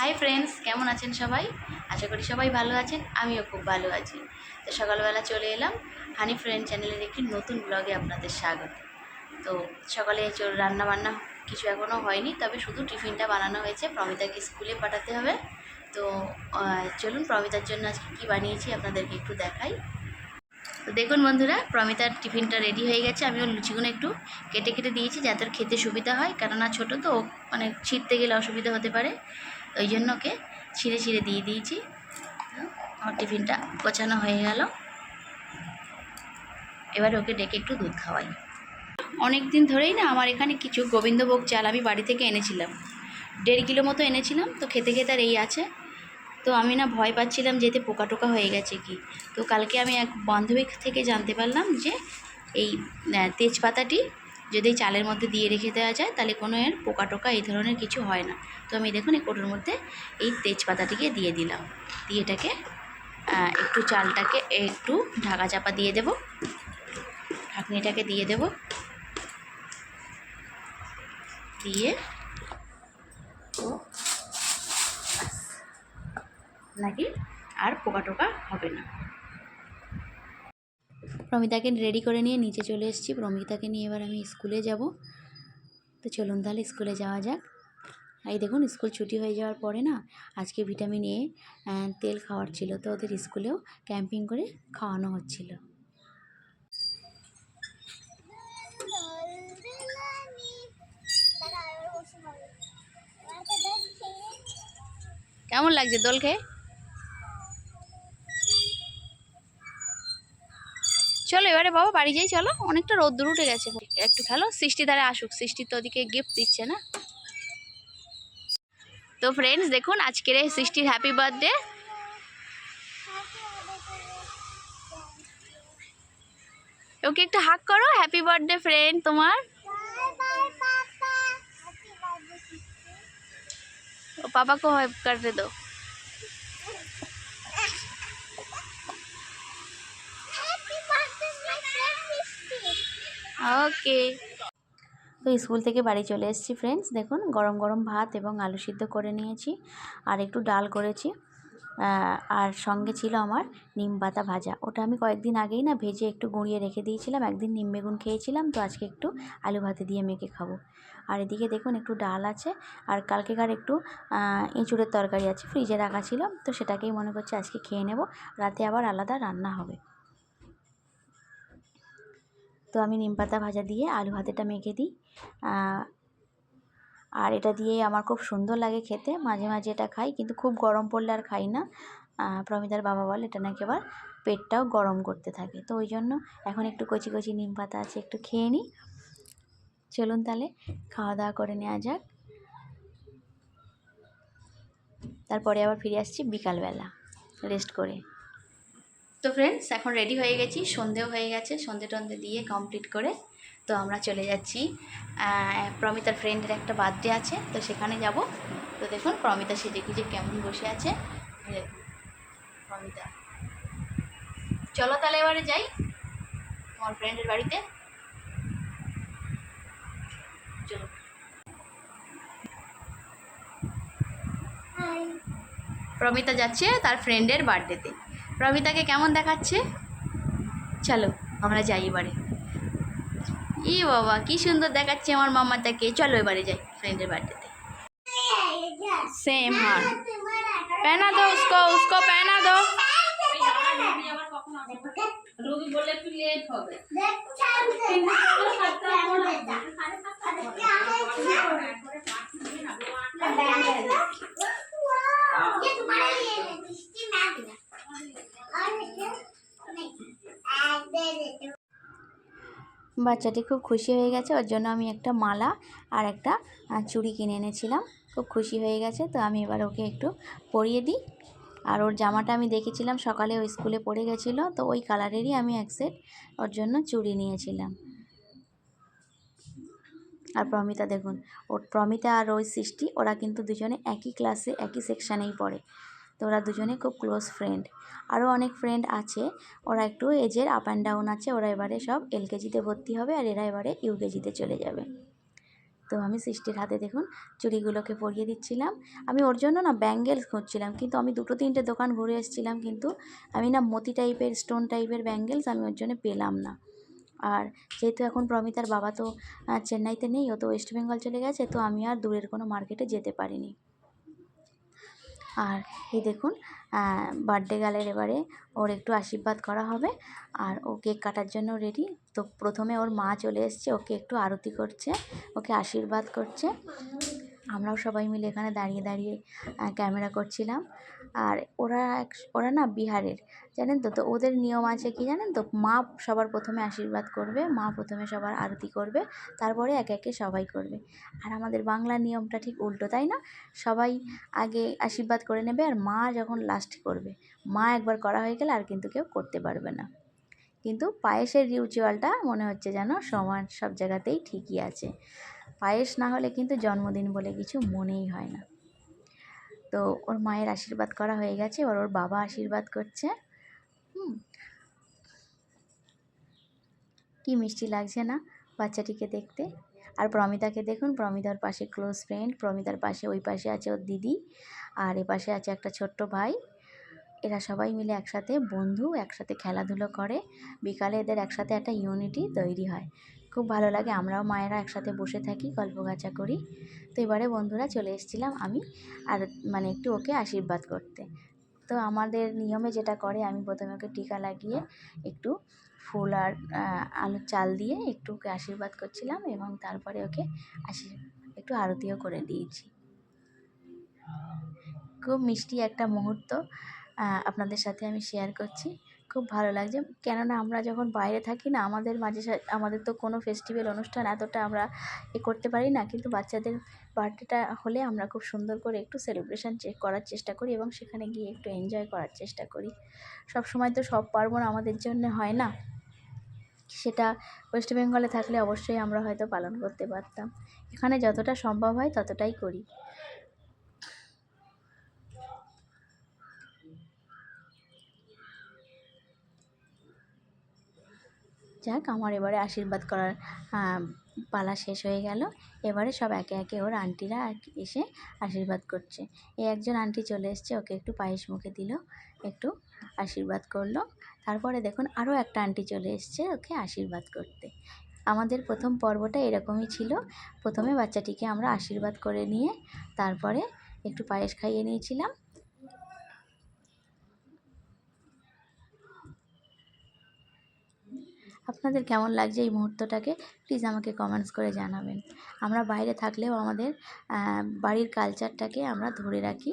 Hi friends, কেমন আছেন সবাই? আশা করি সবাই ভালো আছেন, আমিও খুব ভালো আছি। তো সকালবেলা চলে এলাম, হানি ফ্রেন্ড চ্যানেলের একটি নতুন ব্লগে আপনাদের স্বাগত। তো সকালে রান্না বান্না কিছু এখনও হয়নি, তবে শুধু টিফিনটা বানানো হয়েছে, প্রমিতাকে স্কুলে পাঠাতে হবে। তো চলুন প্রমিতার জন্য আজকে কী বানিয়েছি আপনাদেরকে একটু দেখাই। তো দেখুন বন্ধুরা, প্রমিতার টিফিনটা রেডি হয়ে গেছে আমি ওর লুচিগুলো একটু কেটে কেটে দিয়েছি যাতে খেতে সুবিধা হয়। কেননা ছোটো তো মানে ছিঁড়তে গেলে অসুবিধা হতে পারে। ওই জন্য ওকে ছিঁড়ে ছিঁড়ে দিয়ে দিয়েছি। আমার টিফিনটা গোছানো হয়ে গেল। এবার ওকে ডেকে একটু দুধ খাওয়াই। অনেক দিন ধরেই না আমার এখানে কিছু গোবিন্দভোগ চাল আমি বাড়ি থেকে এনেছিলাম। দেড় কিলো মতো এনেছিলাম, তো খেতে খেতে আর এই আছে। তো আমি না ভয় পাচ্ছিলাম যে এতে পোকা টোকা হয়ে গেছে কি। তো কালকে আমি এক বান্ধবী থেকে জানতে পারলাম যে এই তেজপাতাটি যদি চালের মধ্যে দিয়ে রেখে দেওয়া যায়, তাহলে কোনো এর পোকা টোকা এই ধরনের কিছু হয় না। তো আমি দেখুন এই কোটোর মধ্যে এই তেজপাতাটিকে দিয়ে দিলাম। দিয়ে এটাকে একটু চালটাকে একটু ঢাকা চাপা দিয়ে দেব। ঢাকনিটাকে দিয়ে দেব। দিয়ে নাকি আর পোকা টোকা হবে না। প্রমিতাকে রেডি করে নিয়ে নিচে চলে এসেছি। প্রমিতাকে নিয়ে এবার আমি স্কুলে যাব। তো চলুন তাহলে স্কুলে যাওয়া যাক। এই দেখুন স্কুল ছুটি হয়ে যাওয়ার পরে না, আজকে ভিটামিন এ তেল খাওয়ার ছিল। তো ওদের স্কুলেও ক্যাম্পিং করে খাওয়ানো হচ্ছিল। কেমন লাগছে দোল খেয়ে? চলো, এবারে বাবা বাড়ি যাই, চলো। অনেকটা রোদ্দুর উঠে গেছে। একটু খেলো, সৃষ্টি দ্বারা আসুক। সৃষ্টি তো ওদিকে গিফট দিচ্ছে না। তো ফ্রেন্ডস দেখুন, আজকের এই সৃষ্টির হ্যাপি বার্থডে ওকে একটু হাক করো। হ্যাপি বার্থডে ফ্রেন্ড তোমার। ও, পাপাকে হাইপ করে দো ওকে। তো স্কুল থেকে বাড়ি চলে এসেছি ফ্রেন্ডস দেখুন, গরম গরম ভাত এবং আলু সিদ্ধ করে নিয়েছি আর একটু ডাল করেছি। আর সঙ্গে ছিল আমার নিম পাতা ভাজা। ওটা আমি কয়েকদিন আগেই না ভেজে একটু গুঁড়িয়ে রেখে দিয়েছিলাম। একদিন নিম বেগুন খেয়েছিলাম, তো আজকে একটু আলু ভাতে দিয়ে মেখে খাব। আর এদিকে দেখুন, একটু ডাল আছে আর কালকেকার একটু এঁচুড়ের তরকারি আছে, ফ্রিজে রাখা ছিল, তো সেটাকেই মনে করছে আজকে খেয়ে নেব। রাতে আবার আলাদা রান্না হবে। তো আমি নিম পাতা ভাজা দিয়ে আলু ভাতেটা মেখে দিই। আর এটা দিয়ে আমার খুব সুন্দর লাগে খেতে। মাঝে মাঝে এটা খাই, কিন্তু খুব গরম পড়লে আর খাই না। প্রমিতার বাবা বলে এটা নাকি আবার পেটটাও গরম করতে থাকে। তো ওই জন্য এখন একটু কচি কচি নিম পাতা আছে, একটু খেয়ে নিই। চলুন তাহলে খাওয়া দাওয়া করে নেওয়া যাক। তারপরে আবার ফিরে আসছি বিকালবেলা, রেস্ট করে। তো ফ্রেন্ডস এখন রেডি হয়ে গেছি। সন্ধেও হয়ে গেছে সন্ধে টন্ধে দিয়ে কমপ্লিট করে তো আমরা চলে যাচ্ছি। প্রমিতার ফ্রেন্ডের একটা বার্থডে আছে তো সেখানে যাব। তো দেখুন প্রমিতা সেজে গুজে কেমন বসে আছে। প্রমিতা। চলো তাহলে এবারে যাই আমার ফ্রেন্ডের বাড়িতে। চলো। প্রমিতা যাচ্ছে তার ফ্রেন্ডের বার্থডেতে রবিতাকে কেমন দেখাচ্ছে? চলো আমরা যাই এবারে। ই বাবা কি সুন্দর দেখাচ্ছে আমার মামা তাকে চলো এবারে যাই ফ্রেন্ডের বার্থডেতে সেম হ্যাঁ। পেনা দো উসকো উসকো পেনা দো রবি বলে একটু লেট হবে। বাচ্চাটি খুব খুশি হয়ে গেছে, ওর জন্য আমি একটা মালা আর একটা চুড়ি কিনে এনেছিলাম। খুব খুশি হয়ে গেছে, তো আমি এবার ওকে একটু পরিয়ে দিই। আর ওর জামাটা আমি দেখেছিলাম সকালে ওই স্কুলে পড়ে গেছিল, তো ওই কালারেরই আমি এক সেট ওর জন্য চুড়ি নিয়েছিলাম। আর প্রমিতা দেখুন, ওর প্রমিতা আর ওই সৃষ্টি, ওরা কিন্তু দুজনে একই ক্লাসে একই সেকশানেই পড়ে। তো ওরা দুজনে খুব ক্লোজ ফ্রেন্ড আরও অনেক ফ্রেন্ড আছে। ওরা একটু এজের আপ অ্যান্ড ডাউন আছে। ওরা এবারে সব এলকেজিতে ভর্তি হবে আর এরা এবারে ইউকেজিতে চলে যাবে। তো আমি সৃষ্টির হাতে দেখুন চুড়িগুলোকে পরিয়ে দিচ্ছিলাম। আমি ওর জন্য না ব্যাঙ্গেলস খুঁজছিলাম। কিন্তু আমি দুটো তিনটে দোকান ঘুরে এসেছিলাম কিন্তু আমি না মতি টাইপের স্টোন টাইপের ব্যাঙ্গেলস আমি ওর জন্য পেলাম না। আর যেহেতু এখন প্রমিতার বাবা তো চেন্নাইতে নেই, ও তো ওয়েস্ট বেঙ্গল চলে গেছে, তো আমি আর দূরের কোনো মার্কেটে যেতে পারিনি। আর এই দেখুন বার্থডে গালের এবারে ওর একটু আশীর্বাদ করা হবে। আর ও কেক কাটার জন্য রেডি তো প্রথমে ওর মা চলে এসছে, ওকে একটু আরতি করছে, ওকে আশীর্বাদ করছে। আমরাও সবাই মিলে এখানে দাঁড়িয়ে দাঁড়িয়ে ক্যামেরা করছিলাম। আর ওরা এক- ওরা না বিহারের, জানেন তো? তো ওদের নিয়ম আছে কি জানেন তো? মা সবার প্রথমে আশীর্বাদ করবে, মা প্রথমে সবার আরতি করবে, তারপরে একে একে সবাই করবে। আর আমাদের বাংলার নিয়মটা ঠিক উল্টো, তাই না? সবাই আগে আশীর্বাদ করে নেবে আর মা যখন লাস্ট করবে, মা একবার করা হয়ে গেলে আর কিন্তু কেউ করতে পারবে না। কিন্তু পায়েসের রিচুয়ালটা মনে হচ্ছে যেন সমান, সব জায়গাতেই ঠিকই আছে। পায়েস না হলে কিন্তু জন্মদিন বলে কিছু মনেই হয় না। তো ওর মায়ের আশীর্বাদ করা হয়ে গেছে, এবার ওর বাবা আশীর্বাদ করছে। কি মিষ্টি লাগছে না বাচ্চাটিকে দেখতে। আর প্রমিতাকে দেখুন, প্রমিতার পাশে ক্লোজ ফ্রেন্ড প্রমিতার পাশে, ওই পাশে আছে ওর দিদি, আর এ পাশে আছে একটা ছোট্ট ভাই। এরা সবাই মিলে একসাথে বন্ধু, একসাথে খেলাধুলো করে। বিকালে এদের একসাথে একটা ইউনিটি তৈরি হয়। খুব ভালো লাগে, আমরাও মায়েরা একসাথে বসে থাকি, গল্প গাছা করি। তো এবারে বন্ধুরা চলে এসেছিলাম আমি আর মানে একটু ওকে আশীর্বাদ করতে। তো আমাদের নিয়মে যেটা করে, আমি প্রথমে ওকে টিকা লাগিয়ে একটু ফুল আর আলুর চাল দিয়ে একটু ওকে আশীর্বাদ করছিলাম এবং তারপরে ওকে আশীর একটু আরতিও করে দিয়েছি। খুব মিষ্টি একটা মুহূর্ত আপনাদের সাথে আমি শেয়ার করছি। খুব ভালো লাগছে। কেননা আমরা যখন বাইরে থাকি না, আমাদের মাঝে আমাদের তো কোনো ফেস্টিভ্যাল অনুষ্ঠান এতটা আমরা এ করতে পারি না। কিন্তু বাচ্চাদের বার্থডেটা হলে আমরা খুব সুন্দর করে একটু সেলিব্রেশন করার চেষ্টা করি এবং সেখানে গিয়ে একটু এনজয় করার চেষ্টা করি। সব সময় তো সব পার্বণ আমাদের জন্য হয় না। সেটা ওয়েস্ট বেঙ্গলে থাকলে অবশ্যই আমরা হয়তো পালন করতে পারতাম। এখানে যতটা সম্ভব হয় ততটাই করি। যাক, আমার এবারে আশীর্বাদ করার পালা শেষ হয়ে গেল। এবারে সব একে একে ওর আন্টিরা এসে আশীর্বাদ করছে। এই একজন আন্টি চলে এসছে, ওকে একটু পায়েস মুখে দিল, একটু আশীর্বাদ করল। তারপরে দেখুন আরও একটা আন্টি চলে এসছে ওকে আশীর্বাদ করতে। আমাদের প্রথম পর্বটা এরকমই ছিল। প্রথমে বাচ্চাটিকে আমরা আশীর্বাদ করে নিয়ে তারপরে একটু পায়েস খাইয়ে নিয়েছিলাম। আপনাদের কেমন লাগছে এই মুহূর্তটাকে? প্লিজ আমাকে কমেন্টস করে জানাবেন। আমরা বাইরে থাকলেও আমাদের বাড়ির কালচারটাকে আমরা ধরে রাখি।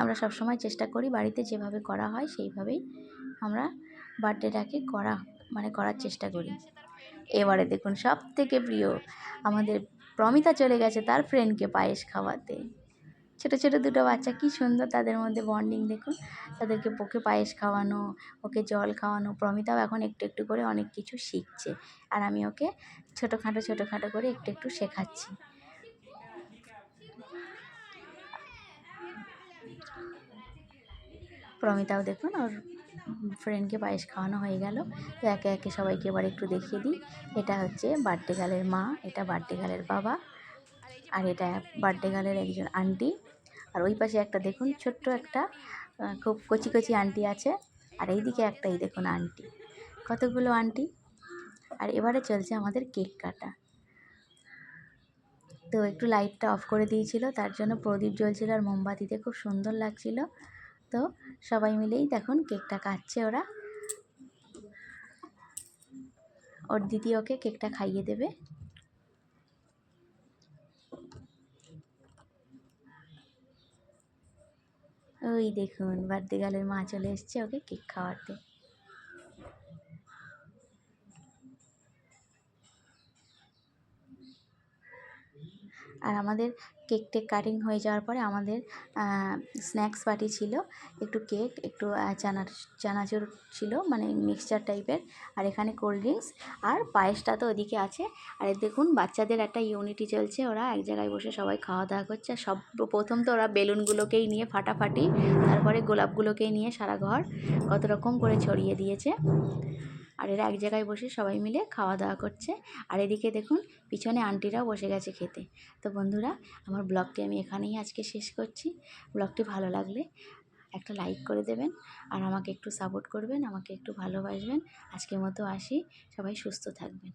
আমরা সবসময় চেষ্টা করি বাড়িতে যেভাবে করা হয় সেইভাবেই আমরা বার্থডেটাকে করা মানে করার চেষ্টা করি। এবারে দেখুন সব থেকে প্রিয় আমাদের প্রমিতা চলে গেছে তার ফ্রেন্ডকে পায়েস খাওয়াতে। ছোটো ছোটো দুটো বাচ্চা, কি সুন্দর তাদের মধ্যে বন্ডিং দেখুন। তাদেরকে ওকে পায়েস খাওয়ানো, ওকে জল খাওয়ানো, প্রমিতাও এখন একটু একটু করে অনেক কিছু শিখছে। আর আমি ওকে ছোটোখাটো ছোটোখাটো করে একটু একটু শেখাচ্ছি। প্রমিতাও দেখুন, ওর ফ্রেন্ডকে পায়েস খাওয়ানো হয়ে গেল। তো একে একে সবাইকে এবার একটু দেখিয়ে দিই। এটা হচ্ছে বার্থডে গালের মা, এটা বার্থডে গালের বাবা। আর এটা বার্থডে গার্লের একজন আন্টি আর ওই পাশে একটা দেখুন, ছোট্ট একটা খুব কচি কচি আন্টি আছে। আর এইদিকে একটা এই দেখুন আন্টি কতগুলো আন্টি আর এবারে চলছে আমাদের কেক কাটা। তো একটু লাইটটা অফ করে দিয়েছিল, তার জন্য প্রদীপ জ্বলছিল আর মোমবাতিতে খুব সুন্দর লাগছিল। তো সবাই মিলেই দেখুন কেকটা কাটছে ওরা। ওর ওকে কেকটা খাইয়ে দেবে। ওই দেখুন বার্থডে গালের মা চলে এসছে ওকে কেক খাওয়াতে। আর আমাদের কেক টেক কাটিং হয়ে যাওয়ার পরে আমাদের স্ন্যাক্স পার্টি ছিল, একটু কেক, একটু চানার চানাচুর ছিল মানে মিক্সচার টাইপের আর এখানে কোল্ড ড্রিঙ্কস আর পায়েসটা তো ওদিকে আছে, আর দেখুন বাচ্চাদের একটা ইউনিটি চলছে, ওরা এক জায়গায় বসে সবাই খাওয়া দাওয়া করছে, আর সব, প্রথম তো ওরা বেলুনগুলোকেই নিয়ে ফাটাফাটি, তারপরে গোলাপগুলোকেই নিয়ে সারা ঘর কত রকম করে ছড়িয়ে দিয়েছে। আর এরা এক জায়গায় বসে সবাই মিলে খাওয়া দাওয়া করছে। আর এদিকে দেখুন, পিছনে আন্টিরাও বসে গেছে খেতে। তো বন্ধুরা, আমার ব্লগটি আমি এখানেই আজকে শেষ করছি। ব্লগটি ভালো লাগলে একটা লাইক করে দেবেন আর আমাকে একটু সাপোর্ট করবেন, আমাকে একটু ভালোবাসবেন। আজকের মতো আসি। সবাই সুস্থ থাকবেন।